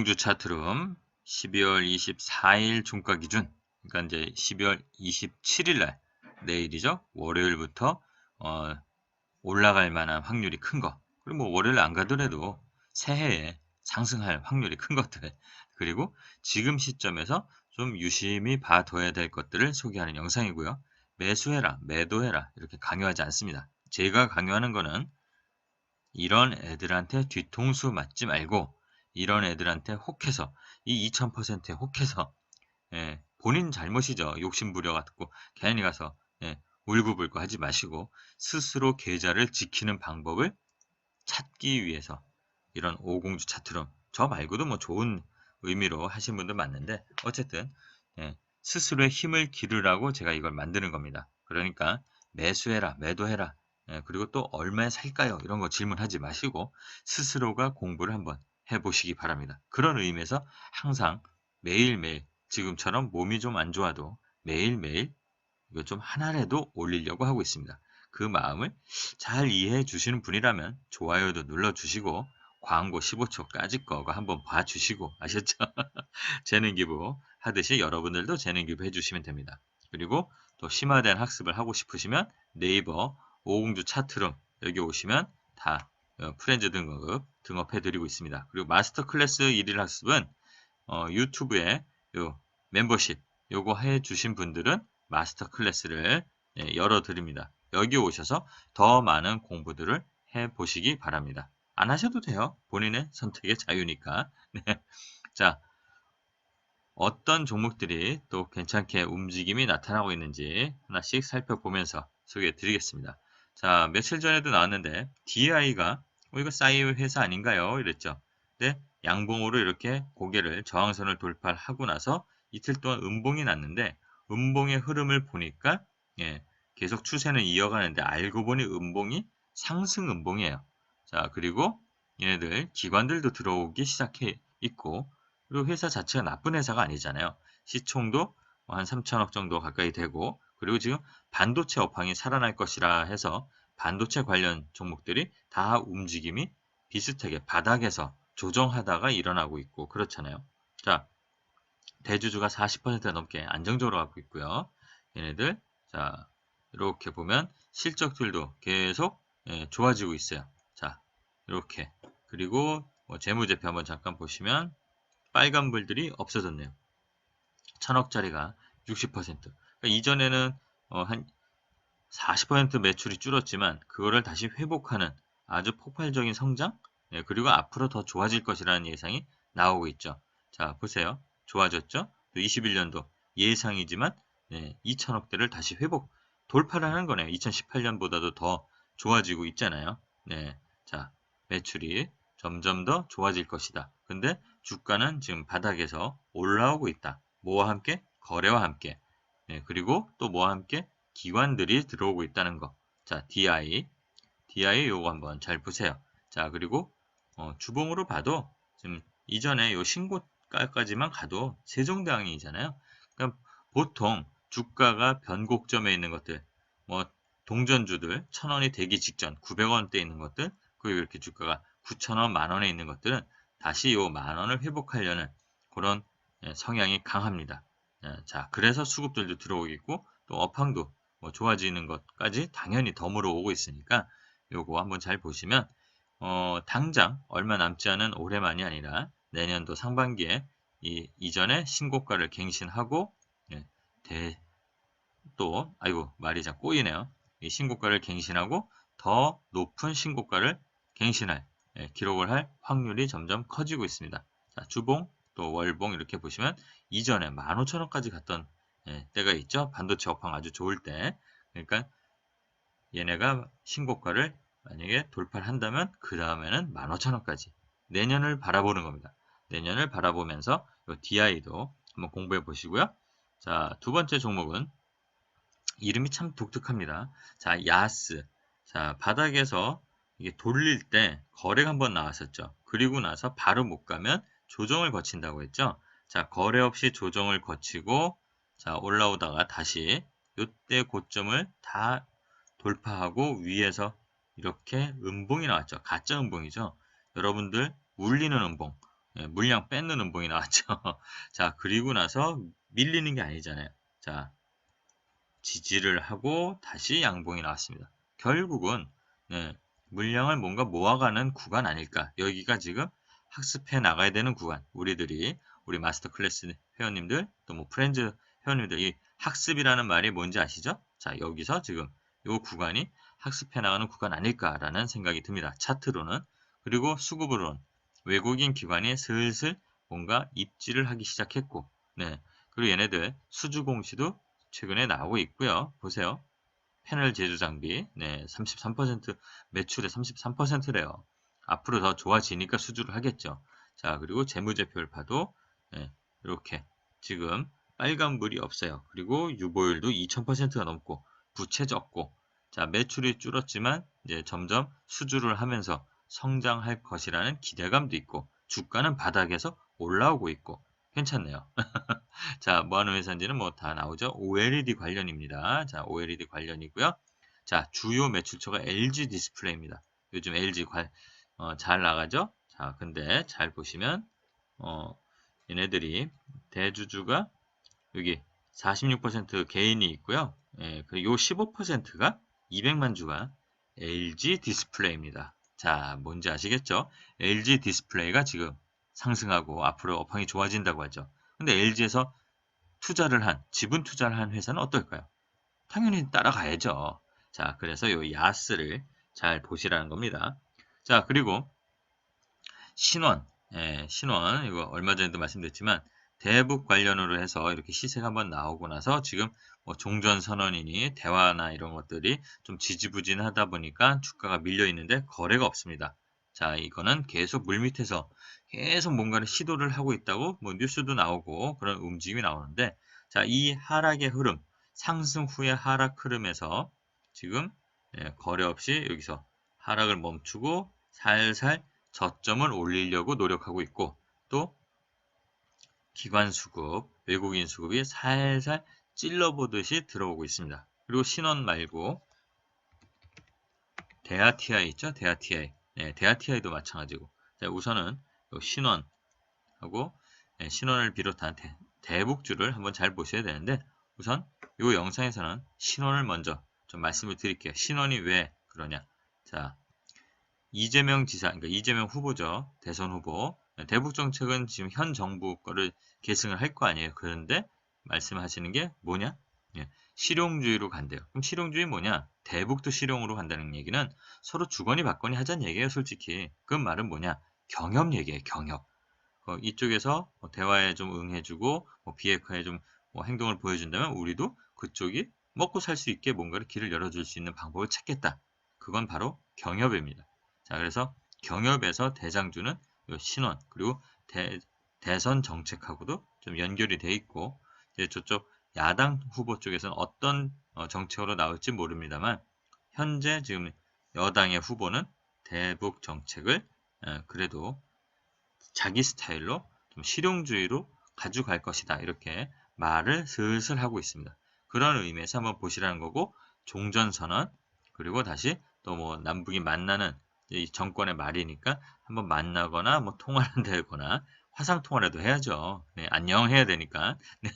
오공주 차트룸 12월 24일 종가 기준 그러니까 이제 12월 27일 날 내일이죠. 월요일부터 어, 올라갈 만한 확률이 큰 거. 그리고 뭐 월요일 안 가더라도 새해에 상승할 확률이 큰 것들. 그리고 지금 시점에서 좀 유심히 봐둬야 될 것들을 소개하는 영상이고요. 매수해라, 매도해라 이렇게 강요하지 않습니다. 제가 강요하는 거는 이런 애들한테 뒤통수 맞지 말고 이런 애들한테 혹해서 이 2000%에 혹해서 예, 본인 잘못이죠. 욕심 부려 갖고 괜히 가서 예, 울고불고 하지 마시고 스스로 계좌를 지키는 방법을 찾기 위해서 이런 오공주 차트럼 저 말고도 뭐 좋은 의미로 하신 분들 많는데 어쨌든 예, 스스로의 힘을 기르라고 제가 이걸 만드는 겁니다. 그러니까 매수해라 매도해라 예, 그리고 또 얼마에 살까요? 이런 거 질문하지 마시고 스스로가 공부를 한번 해보시기 바랍니다. 그런 의미에서 항상 매일매일 지금처럼 몸이 좀 안 좋아도 매일매일 이거 좀 하나라도 올리려고 하고 있습니다. 그 마음을 잘 이해해 주시는 분이라면 좋아요도 눌러 주시고 광고 15초까지 거가 한번 봐 주시고 아셨죠? 재능 기부 하듯이 여러분들도 재능 기부 해 주시면 됩니다. 그리고 또 심화된 학습을 하고 싶으시면 네이버 오공주 차트룸 여기 오시면 다 어, 프렌즈 등급 등업해드리고 있습니다. 그리고 마스터 클래스 1일 학습은 어, 유튜브에 요 멤버십 요거 해주신 분들은 마스터 클래스를 예, 열어드립니다. 여기 오셔서 더 많은 공부들을 해보시기 바랍니다. 안 하셔도 돼요. 본인의 선택의 자유니까. 네. 자, 어떤 종목들이 또 괜찮게 움직임이 나타나고 있는지 하나씩 살펴보면서 소개해 드리겠습니다. 자, 며칠 전에도 나왔는데 DI가 어, 이거 싸이의 회사 아닌가요? 이랬죠. 근데 양봉으로 이렇게 고개를 저항선을 돌파하고 나서 이틀 동안 음봉이 났는데 음봉의 흐름을 보니까 예, 계속 추세는 이어가는데 알고 보니 음봉이 상승 음봉이에요. 자 그리고 얘네들 기관들도 들어오기 시작해 있고 그리고 회사 자체가 나쁜 회사가 아니잖아요. 시총도 한 3천억 정도 가까이 되고 그리고 지금 반도체 업황이 살아날 것이라 해서 반도체 관련 종목들이 다 움직임이 비슷하게 바닥에서 조정하다가 일어나고 있고 그렇잖아요. 자, 대주주가 40% 넘게 안정적으로 가고 있고요. 얘네들 자 이렇게 보면 실적들도 계속 예, 좋아지고 있어요. 자 이렇게 그리고 뭐 재무제표 한번 잠깐 보시면 빨간 불들이 없어졌네요. 천억짜리가 60%. 그러니까 이전에는 어, 한 40% 매출이 줄었지만 그거를 다시 회복하는 아주 폭발적인 성장 네, 그리고 앞으로 더 좋아질 것이라는 예상이 나오고 있죠. 자 보세요. 좋아졌죠. 또 21년도 예상이지만 네, 2천억대를 다시 회복 돌파를 하는 거네요. 2018년보다도 더 좋아지고 있잖아요. 네, 자 매출이 점점 더 좋아질 것이다. 근데 주가는 지금 바닥에서 올라오고 있다. 뭐와 함께? 거래와 함께. 네, 그리고 또 뭐와 함께? 기관들이 들어오고 있다는 거. 자, DI. DI 요거 한번 잘 보세요. 자, 그리고 어, 주봉으로 봐도 지금 이전에 요 신고가까지만 가도 세종대왕이잖아요. 그러니까 보통 주가가 변곡점에 있는 것들, 뭐 동전주들 1000원이 되기 직전 900원대 있는 것들, 그리고 이렇게 주가가 9,000원, 만원에 있는 것들은 다시 요 만원을 회복하려는 그런 예, 성향이 강합니다. 예, 자, 그래서 수급들도 들어오겠고 또 업황도 뭐 좋아지는 것까지 당연히 덤으로 오고 있으니까 요거 한번 잘 보시면 어, 당장 얼마 남지 않은 올해만이 아니라 내년도 상반기에 이 이전에 신고가를 갱신하고 예, 대, 또 아이고 말이 자 꼬이네요. 이 신고가를 갱신하고 더 높은 신고가를 갱신할 예, 기록을 할 확률이 점점 커지고 있습니다. 자, 주봉 또 월봉 이렇게 보시면 이전에 15,000원까지 갔던 예, 때가 있죠. 반도체 업황 아주 좋을 때. 그러니까 얘네가 신고가를 만약에 돌파를 한다면 그 다음에는 15,000원까지 내년을 바라보는 겁니다. 내년을 바라보면서 이 DI도 한번 공부해 보시고요. 자, 두 번째 종목은 이름이 참 독특합니다. 자, 야스. 자, 바닥에서 이게 돌릴 때 거래가 한번 나왔었죠. 그리고 나서 바로 못 가면 조정을 거친다고 했죠. 자, 거래 없이 조정을 거치고 자, 올라오다가 다시 이때 고점을 다 돌파하고 위에서 이렇게 음봉이 나왔죠. 가짜 음봉이죠. 여러분들 울리는 음봉. 예, 물량 뺏는 음봉이 나왔죠. 자, 그리고 나서 밀리는 게 아니잖아요. 자, 지지를 하고 다시 양봉이 나왔습니다. 결국은 네, 물량을 뭔가 모아가는 구간 아닐까. 여기가 지금 학습해 나가야 되는 구간. 우리들이 우리 마스터 클래스 회원님들 또 뭐 프렌즈 회원님들 이 학습이라는 말이 뭔지 아시죠? 자, 여기서 지금 이 구간이 학습해 나가는 구간 아닐까라는 생각이 듭니다. 차트로는 그리고 수급으로는 외국인 기관이 슬슬 뭔가 입지를 하기 시작했고 네. 그리고 얘네들 수주 공시도 최근에 나오고 있고요. 보세요. 패널 제조 장비 네, 33% 매출의 33%래요. 앞으로 더 좋아지니까 수주를 하겠죠. 자, 그리고 재무제표를 봐도 네, 이렇게 지금 빨간불이 없어요. 그리고 유보율도 2000%가 넘고 부채 적고 자, 매출이 줄었지만 이제 점점 수주를 하면서 성장할 것이라는 기대감도 있고 주가는 바닥에서 올라오고 있고 괜찮네요. 자, 뭐 하는 회사인지는 뭐 다 나오죠. OLED 관련입니다. 자, OLED 관련이고요. 자, 주요 매출처가 LG 디스플레이입니다. 요즘 LG 관, 어, 잘 나가죠? 자, 근데 잘 보시면 어, 얘네들이 대주주가 여기 46% 개인이 있고요. 예, 그리고 요 15%가 200만 주가 LG 디스플레이입니다. 자, 뭔지 아시겠죠? LG 디스플레이가 지금 상승하고 앞으로 업황이 좋아진다고 하죠. 근데 LG에서 투자를 한, 지분 투자를 한 회사는 어떨까요? 당연히 따라가야죠. 자, 그래서 요 야스를 잘 보시라는 겁니다. 자, 그리고 신원, 예, 신원, 이거 얼마 전에도 말씀드렸지만, 대북 관련으로 해서 이렇게 시세가 한번 나오고 나서 지금 뭐 종전 선언이니 대화나 이런 것들이 좀 지지부진하다 보니까 주가가 밀려 있는데 거래가 없습니다. 자, 이거는 계속 물밑에서 계속 뭔가를 시도를 하고 있다고 뭐 뉴스도 나오고 그런 움직임이 나오는데 자, 이 하락의 흐름, 상승 후의 하락 흐름에서 지금 예, 거래 없이 여기서 하락을 멈추고 살살 저점을 올리려고 노력하고 있고 또 기관 수급, 외국인 수급이 살살 찔러보듯이 들어오고 있습니다. 그리고 신원 말고 대하 TI 있죠? 대하 TI. 네, 대하 TI도 마찬가지고. 자, 우선은 신원하고 네, 신원을 비롯한 대, 대북주를 한번 잘 보셔야 되는데 우선 이 영상에서는 신원을 먼저 좀 말씀을 드릴게요. 신원이 왜 그러냐? 자, 이재명 지사, 그러니까 이재명 후보죠. 대선 후보. 대북 정책은 지금 현 정부 거를 계승을 할 거 아니에요. 그런데 말씀하시는 게 뭐냐? 예, 실용주의로 간대요. 그럼 실용주의 뭐냐? 대북도 실용으로 간다는 얘기는 서로 주거니 받거니 하자는 얘기예요, 솔직히. 그 말은 뭐냐? 경협 얘기예요, 경협. 어, 이쪽에서 뭐 대화에 좀 응해주고 뭐 비핵화에 좀 뭐 행동을 보여준다면 우리도 그쪽이 먹고 살 수 있게 뭔가를 길을 열어줄 수 있는 방법을 찾겠다. 그건 바로 경협입니다. 자, 그래서 경협에서 대장주는 신원 그리고 대, 대선 정책하고도 좀 연결이 돼 있고 이제 저쪽 야당 후보 쪽에서는 어떤 어, 정책으로 나올지 모릅니다만 현재 지금 여당의 후보는 대북 정책을 그래도 자기 스타일로 좀 실용주의로 가져갈 것이다 이렇게 말을 슬슬 하고 있습니다. 그런 의미에서 한번 보시라는 거고 종전선언 그리고 다시 또 뭐 남북이 만나는 이 정권의 말이니까 한번 만나거나 뭐 통화를 한다거나 화상 통화라도 해야죠. 네, 안녕 해야 되니까. 네,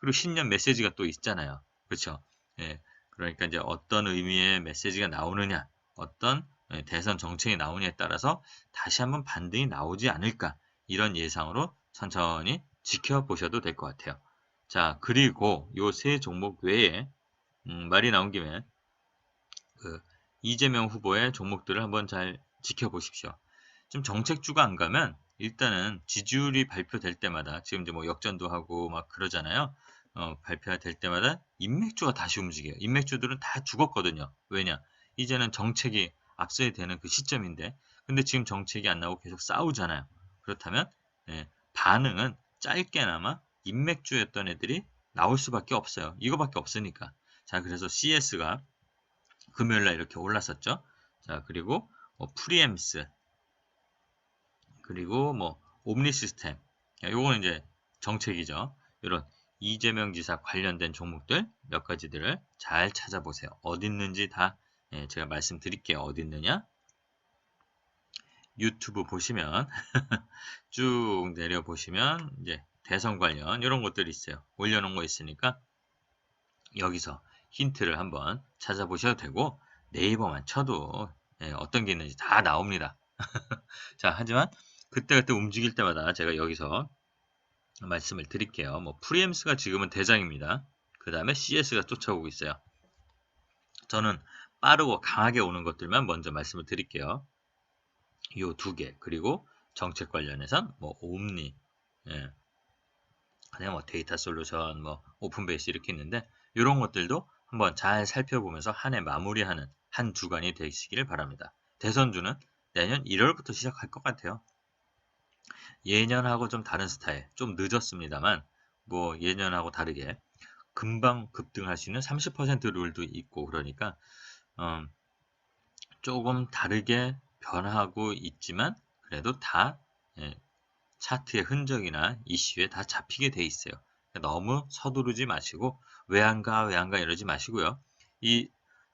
그리고 신년 메시지가 또 있잖아요. 그렇죠? 네, 그러니까 이제 어떤 의미의 메시지가 나오느냐, 어떤 네, 대선 정책이 나오느냐에 따라서 다시 한번 반등이 나오지 않을까 이런 예상으로 천천히 지켜보셔도 될 것 같아요. 자 그리고 요 세 종목 외에 음, 말이 나온 김에 그 이재명 후보의 종목들을 한번 잘 지켜보십시오. 좀 정책주가 안 가면 일단은 지지율이 발표될 때마다 지금 이제 뭐 역전도 하고 막 그러잖아요. 어, 발표가 될 때마다 인맥주가 다시 움직여요. 인맥주들은 다 죽었거든요. 왜냐? 이제는 정책이 앞서야 되는 그 시점인데 근데 지금 정책이 안 나오고 계속 싸우잖아요. 그렇다면 예, 반응은 짧게나마 인맥주였던 애들이 나올 수밖에 없어요. 이거밖에 없으니까. 자, 그래서 CS가 금요일날 이렇게 올랐었죠. 자, 그리고 뭐 프리엠스, 그리고 뭐 옴니 시스템, 요거는 이제 정책이죠. 이런 이재명 지사 관련된 종목들 몇 가지들을 잘 찾아보세요. 어디 있는지 다 예, 제가 말씀드릴게요. 어디 있느냐? 유튜브 보시면 쭉 내려 보시면 이제 대선 관련 이런 것들이 있어요. 올려놓은 거 있으니까 여기서 힌트를 한번 찾아보셔도 되고 네이버만 쳐도 예, 어떤 게 있는지 다 나옵니다. 자, 하지만 그때 그때 움직일 때마다 제가 여기서 말씀을 드릴게요. 뭐 프리엠스가 지금은 대장입니다. 그 다음에 CS가 쫓아오고 있어요. 저는 빠르고 강하게 오는 것들만 먼저 말씀을 드릴게요. 요두 개, 그리고 정책 관련해선 뭐 옴니, 예. 그냥 뭐 데이터 솔루션, 뭐 오픈베이스 이렇게 있는데 이런 것들도 한번 잘 살펴보면서 한 해 마무리하는 한 주간이 되시기를 바랍니다. 대선주는 내년 1월부터 시작할 것 같아요. 예년하고 좀 다른 스타일, 좀 늦었습니다만 뭐 예년하고 다르게 금방 급등할 수 있는 30% 룰도 있고 그러니까 음, 조금 다르게 변하고 있지만 그래도 다 예, 차트의 흔적이나 이슈에 다 잡히게 돼 있어요. 너무 서두르지 마시고 왜 안 가, 왜 안가 이러지 마시고요. 이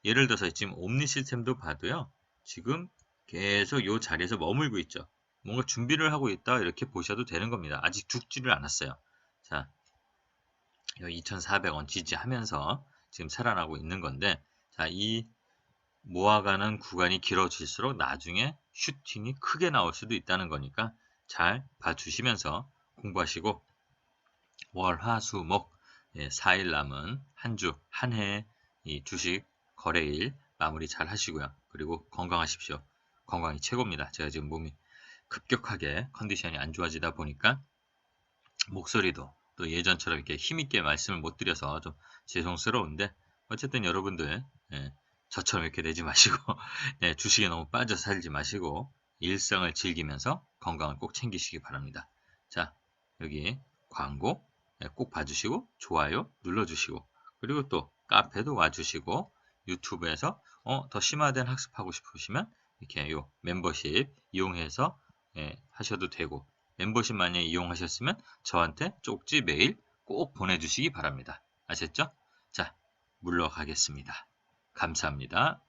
예를 들어서 지금 옴니 시스템도 봐도요. 지금 계속 이 자리에서 머물고 있죠. 뭔가 준비를 하고 있다 이렇게 보셔도 되는 겁니다. 아직 죽지를 않았어요. 자, 2,400원 지지하면서 지금 살아나고 있는 건데 자, 이 모아가는 구간이 길어질수록 나중에 슈팅이 크게 나올 수도 있다는 거니까 잘 봐주시면서 공부하시고 월, 화, 수, 목 4일 남은 한 주, 한 해 이 주식 거래일 마무리 잘 하시고요. 그리고 건강하십시오. 건강이 최고입니다. 제가 지금 몸이 급격하게 컨디션이 안 좋아지다 보니까 목소리도 또 예전처럼 이렇게 힘있게 말씀을 못 드려서 좀 죄송스러운데 어쨌든 여러분들 예, 저처럼 이렇게 되지 마시고 네, 주식에 너무 빠져 살지 마시고 일상을 즐기면서 건강을 꼭 챙기시기 바랍니다. 자 여기 광고 네, 꼭 봐주시고 좋아요 눌러주시고 그리고 또 카페도 와주시고 유튜브에서 어, 더 심화된 학습하고 싶으시면 이렇게 요 멤버십 이용해서 예, 하셔도 되고 멤버십 만약에 이용하셨으면 저한테 쪽지 메일 꼭 보내주시기 바랍니다. 아셨죠? 자, 물러가겠습니다. 감사합니다.